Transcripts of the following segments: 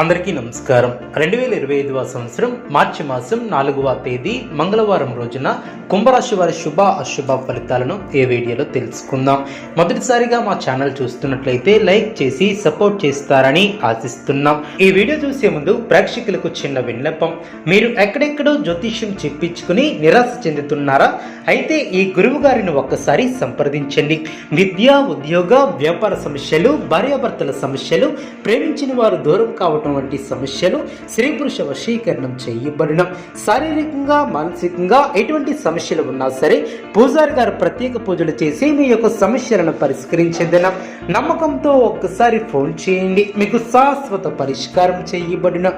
అందరికీ నమస్కారం. రెండు వేల ఇరవై ఐదవ సంవత్సరం మార్చి మాసం నాలుగవ తేదీ మంగళవారం రోజున కుంభరాశి వారి శుభ అశుభ ఫలితాలను ఈ వీడియోలో తెలుసుకుందాం. మొదటిసారిగా మా ఛానల్ చూస్తున్నట్లయితే లైక్ చేసి సపోర్ట్ చేస్తారని ఆశిస్తున్నాం. ఈ వీడియో చూసే ముందు ప్రేక్షకులకు చిన్న విన్నపం. మీరు ఎక్కడెక్కడో జ్యోతిష్యం చెప్పించుకుని నిరాశ చెందుతున్నారా? అయితే ఈ గురువు గారిని ఒక్కసారి సంప్రదించండి. విద్య ఉద్యోగ వ్యాపార సమస్యలు భార్యాభర్తల సమస్యలు ప్రేమించిన వారు దూరం కావటం వంటి సమస్యలు స్త్రీ పురుష వశీకరణం చేయబడిన శారీరకంగా మానసికంగా ఎటువంటి సమస్యలు ఉన్నా సరే పూజారి గారు ప్రత్యేక పూజలు చేసి మీ యొక్క సమస్యలను పరిష్కరించేదన. నమ్మకంతో ఒక్కసారి ఫోన్ చేయండి. మీకు శాశ్వత పరిష్కారం చేయబడిన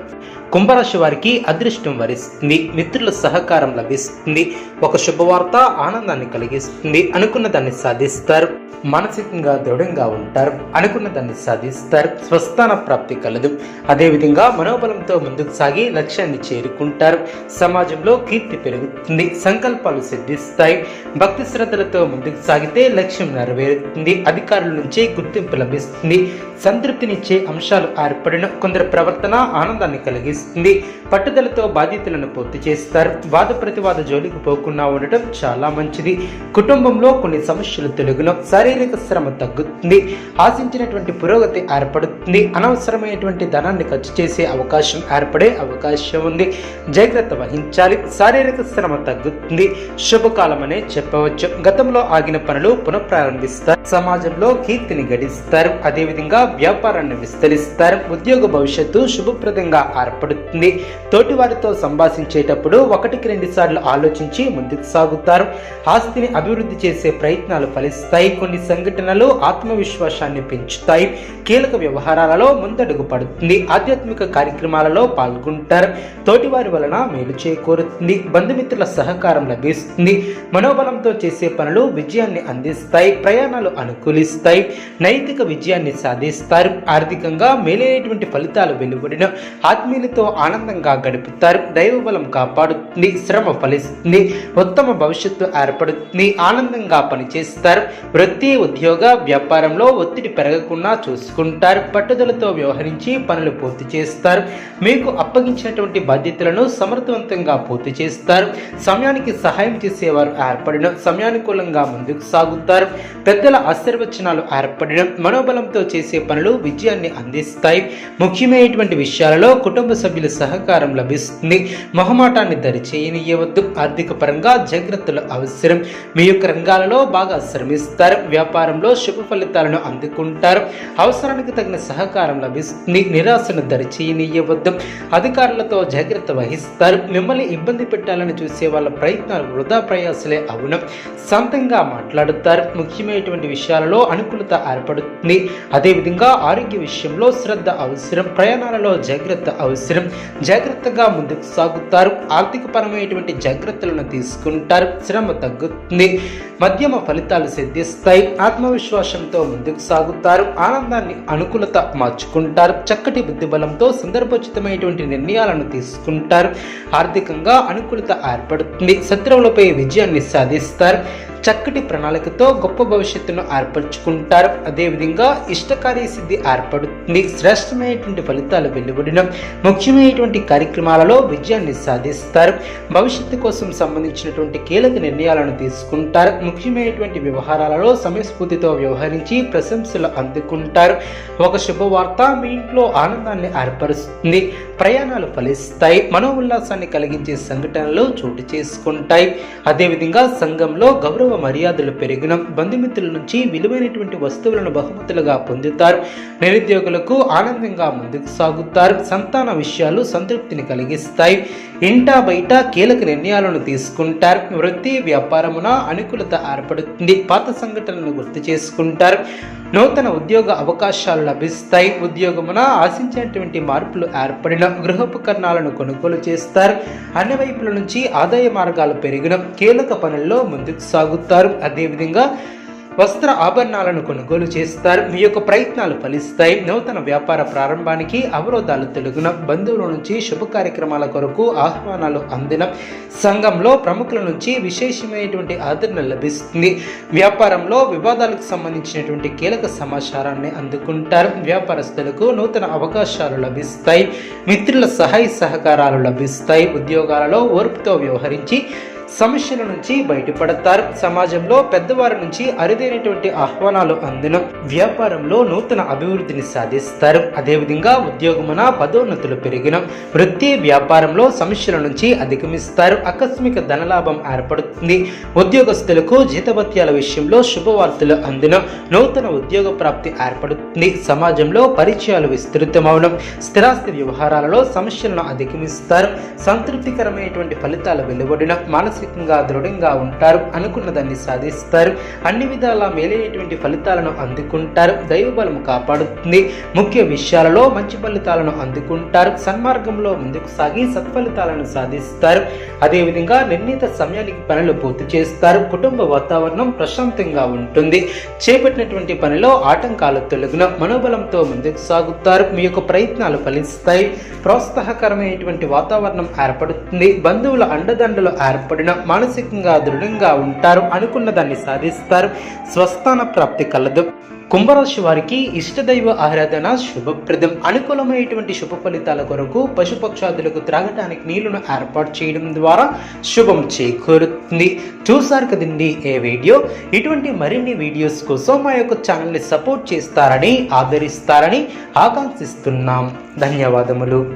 కుంభరాశి వారికి అదృష్టం వరిస్తుంది. మిత్రుల సహకారం లభిస్తుంది. ఒక శుభవార్త ఆనందాన్ని కలిగిస్తుంది. అనుకున్న దాన్ని సాధిస్తారు. మానసికంగా దృఢంగా ఉంటారు. అనుకున్న దాన్ని సాధిస్తారు. స్వస్థాన ప్రాప్తి కలదు. అదేవిధంగా మనోబలంతో ముందుకు సాగి లక్ష్యాన్ని చేరుకుంటారు. సమాజంలో కీర్తి పెరుగుతుంది. సంకల్పాలు సిద్ధిస్తాయి. భక్తి శ్రద్ధలతో ముందుకు సాగితే లక్ష్యం నెరవేరుతుంది. అధికారుల నుంచి గుర్తింపు లభిస్తుంది. సంతృప్తినిచ్చే అంశాలు ఏర్పడిన కొందరు ప్రవర్తన ఆనందాన్ని కలిగిస్తుంది. పట్టుదలతో బాధ్యతలను పూర్తి చేస్తారు. వాద ప్రతివాద జోలికి పోకుండా ఉండటం చాలా మంచిది. కుటుంబంలో కొన్ని సమస్యలు తొలగిన శారీరక శ్రమ తగ్గుతుంది. ఆశించినటువంటి పురోగతి ఏర్పడుతుంది. అనవసరమైనటువంటి ధనాన్ని ఖర్చు చేసే అవకాశం ఏర్పడే అవకాశం ఉంది. జాగ్రత్త వహించాలి. శారీరక శ్రమ తగ్గుతుంది. శుభకాలం అనే చెప్పవచ్చు. గతంలో ఆగిన పనులు పునఃప్రారంభిస్తారు. సమాజంలో కీర్తిని గడిస్తారు. అదేవిధంగా వ్యాపారాన్ని విస్తరిస్తారు. ఉద్యోగ భవిష్యత్తు శుభప్రదంగా ఏర్పడుతుంది. తోటి వారితో సంభాషించేటప్పుడు ఒకటికి రెండు సార్లు ఆలోచించి ముందుకు సాగుతారు. ఆస్తిని అభివృద్ధి చేసే ప్రయత్నాలు ఫలిస్తాయి. కొన్ని సంఘటనలు ఆత్మవిశ్వాసాన్ని పెంచుతాయి. కీలక వ్యవహారాలలో ముందడుగు పడుతుంది. ఆధ్యాత్మిక కార్యక్రమాలలో పాల్గొంటారు. తోటివారి వలన మేలు చేకూరుతుంది. బంధుమిత్రుల సహకారం లభిస్తుంది. మనోబలంతో చేసే పనులు విజయాన్ని అందిస్తాయి. ప్రయాణాలు అనుకూలిస్తాయి. నైతిక విజయాన్ని సాధిస్తాయి ఆనందిస్తారు ఆర్థికంగా మేలైనటువంటి ఫలితాలు వెలువడిన ఆత్మీయులతో ఆనందంగా గడుపుతారు. దైవ బలం కాపాడుతుంది శ్రమ ఫలిస్తుంది ఉత్తమ భవిష్యత్తు ఏర్పడుతుంది ఆనందంగా పనిచేస్తారు. వృత్తి ఉద్యోగ వ్యాపారంలో ఒత్తిడి పెరగకుండా చూసుకుంటారు. పట్టుదలతో వ్యవహరించి పనులు పూర్తి చేస్తారు. మీకు అప్పగించినటువంటి బాధ్యతలను సమర్థవంతంగా పూర్తి చేస్తారు. సమయానికి సహాయం చేసేవారు ఏర్పడిన సమయానుకూలంగా ముందుకు సాగుతారు. పెద్దల ఆశీర్వచనాలు ఏర్పడిన మనోబలంతో చేసే పనులు విజయాన్ని అందిస్తాయి. ముఖ్యమైనటువంటి విషయాలలో కుటుంబ సభ్యుల సహకారం లభిస్తుంది. మొహమాటాన్ని దరిచేయనియవద్దు ఆర్థిక పరంగా జాగ్రత్తలు అవసరం. మీ యొక్క రంగాలలో బాగా శ్రమిస్తారు. వ్యాపారంలో శుభ ఫలితాలను అందుకుంటారు. అవసరానికి తగిన సహకారం లభిస్తుంది. నిరాశను దరిచేయనియవద్దు అధికారులతో జాగ్రత్త వహిస్తారు. మిమ్మల్ని ఇబ్బంది పెట్టాలని చూసే వాళ్ళ ప్రయత్నాలు వృధా ప్రయాసలే అవును. సొంతంగా మాట్లాడుతారు. ముఖ్యమైనటువంటి విషయాలలో అనుకూలత ఏర్పడుతుంది. అదేవిధంగా ఆరోగ్య విషయంలో శ్రద్ధ అవసరం ప్రయాణాలలో జాగ్రత్త అవసరం. జాగ్రత్తగా ముందుకు సాగుతారు. ఆర్థిక పరమైనటువంటి జాగ్రత్తలను తీసుకుంటారు. శ్రమ తగ్గుతుంది. మధ్యమ ఫలితాలు సిద్ధిస్తాయి. ఆత్మవిశ్వాసంతో ముందుకు సాగుతారు. ఆనందాన్ని అనుకూలత మార్చుకుంటారు. చక్కటి బుద్ధిబలంతో సందర్భోచితమైనటువంటి నిర్ణయాలను తీసుకుంటారు. ఆర్థికంగా అనుకూలత ఏర్పడుతుంది. శత్రువులపై విజయాన్ని సాధిస్తారు. చక్కటి ప్రణాళికతో గొప్ప భవిష్యత్తును ఏర్పరచుకుంటారు. అదేవిధంగా ఇష్టకార్య సిద్ధి ఏర్పడుతుంది. శ్రేష్టమైనటువంటి ఫలితాలు వెలువడిన ముఖ్యమైనటువంటి కార్యక్రమాలలో విజయాన్ని సాధిస్తారు. భవిష్యత్తు కోసం సంబంధించినటువంటి కీలక నిర్ణయాలను తీసుకుంటారు. ముఖ్యమైనటువంటి వ్యవహారాలలో సమయస్ఫూర్తితో వ్యవహరించి ప్రశంసలు అందుకుంటారు. ఒక శుభవార్త మీ ఇంట్లో ఆనందాన్ని ఏర్పరుస్తుంది. ప్రయాణాలు ఫలిస్తాయి మనోల్లాసాన్ని కలిగించే సంఘటనలు చోటు చేసుకుంటాయి. అదేవిధంగా సంఘంలో గౌరవ మర్యాదలు పెరిగిన బంధుమిత్రుల నుంచి విలువైనటువంటి వస్తువులను బహుమతులుగా పొందుతారు. నిరుద్యోగులకు ఆనందంగా ముందుకు సాగుతారు. సంతాన విషయాలు సంతృప్తిని కలిగిస్తాయి. ఇంటా బయట కీలక నిర్ణయాలను తీసుకుంటారు. వృత్తి వ్యాపారమున అనుకూలత ఏర్పడుతుంది. పాత సంఘటనలను గుర్తు చేసుకుంటారు. నూతన ఉద్యోగ అవకాశాలు లభిస్తాయి. ఉద్యోగమున ఆశించినటువంటి మార్పులు ఏర్పడిన గృహోపకరణాలను కొనుగోలు చేస్తారు. అన్ని వైపుల నుంచి ఆదాయ మార్గాలు పెరిగిన కీలక పనుల్లో ముందుకు సాగుతారు. అదేవిధంగా వస్త్ర ఆభరణాలను కొనుగోలు చేస్తారు. మీ యొక్క ప్రయత్నాలు ఫలిస్తాయి. నూతన వ్యాపార ప్రారంభానికి అవరోధాలు తెలుగున. బంధువుల నుంచి శుభ కార్యక్రమాల కొరకు ఆహ్వానాలు అందిన సంఘంలో ప్రముఖుల నుంచి విశేషమైనటువంటి ఆదరణ లభిస్తుంది. వ్యాపారంలో వివాదాలకు సంబంధించినటువంటి కీలక సమాచారాన్ని అందుకుంటారు. వ్యాపారస్తులకు నూతన అవకాశాలు లభిస్తాయి. మిత్రుల సహాయ సహకారాలు లభిస్తాయి. ఉద్యోగాలలో ఓర్పుతో వ్యవహరించి సమస్యల నుంచి బయటపడతారు. సమాజంలో పెద్దవారి నుంచి అరుదైనటువంటి ఆహ్వానాలు అందిన వ్యాపారంలో నూతన అభివృద్ధిని సాధిస్తారు. అదేవిధంగా ఉద్యోగమున పదోన్నతులు పెరిగిన వృత్తి వ్యాపారంలో సమస్యల నుంచి అధిగమిస్తారు. ఆకస్మిక ధనలాభం ఏర్పడుతుంది. ఉద్యోగస్తులకు జీతభత్యాల విషయంలో శుభవార్తలు అందిన నూతన ఉద్యోగ ప్రాప్తి ఏర్పడుతుంది. సమాజంలో పరిచయాలు విస్తృతమవడం. స్థిరాస్తి వ్యవహారాలలో సమస్యలను అధిగమిస్తారు. సంతృప్తికరమైనటువంటి ఫలితాలు వెలువడిన మానసిక మానసికంగా దృఢంగా ఉంటారు అనుకున్న దాన్ని సాధిస్తారు. అన్ని విధాలా మేలైనటువంటి ఫలితాలను అందుకుంటారు. దైవబలం కాపాడుతుంది. ముఖ్య విషయాలలో మంచి ఫలితాలను అందుకుంటారు. సన్మార్గంలో ముందుకు సాగి సత్ఫలితాలను సాధిస్తారు. అదేవిధంగా నిర్ణీత సమయానికి పనులు పూర్తి చేస్తారు. కుటుంబ వాతావరణం ప్రశాంతంగా ఉంటుంది. చేపట్టినటువంటి పనిలో ఆటంకాలు తొలగిన మనోబలంతో ముందుకు సాగుతారు. మీ యొక్క ప్రయత్నాలు ఫలిస్తాయి. ప్రోత్సాహకరమైనటువంటి వాతావరణం ఏర్పడుతుంది. బంధువుల అండదండలు ఏర్పడిన మానసికంగా దృఢంగా ఉంటారు అనుకున్న దాన్ని సాధిస్తారు. స్వస్థాన ప్రాప్తి కలదు. కుంభరాశి వారికి ఇష్టదైవ ఆరాధన శుభప్రదం. అనుకూలమైనటువంటి శుభ ఫలితాల కొరకు పశుపక్షాదులకు త్రాగటానికి నీళ్ళను ఏర్పాటు చేయడం ద్వారా శుభం చేకూరుతుంది. చూసారు కదండి ఏ వీడియో? ఇటువంటి మరిన్ని వీడియోస్ కోసం మా యొక్క ఛానల్ని సపోర్ట్ చేస్తారని ఆదరిస్తారని ఆకాంక్షిస్తున్నాం. ధన్యవాదములు.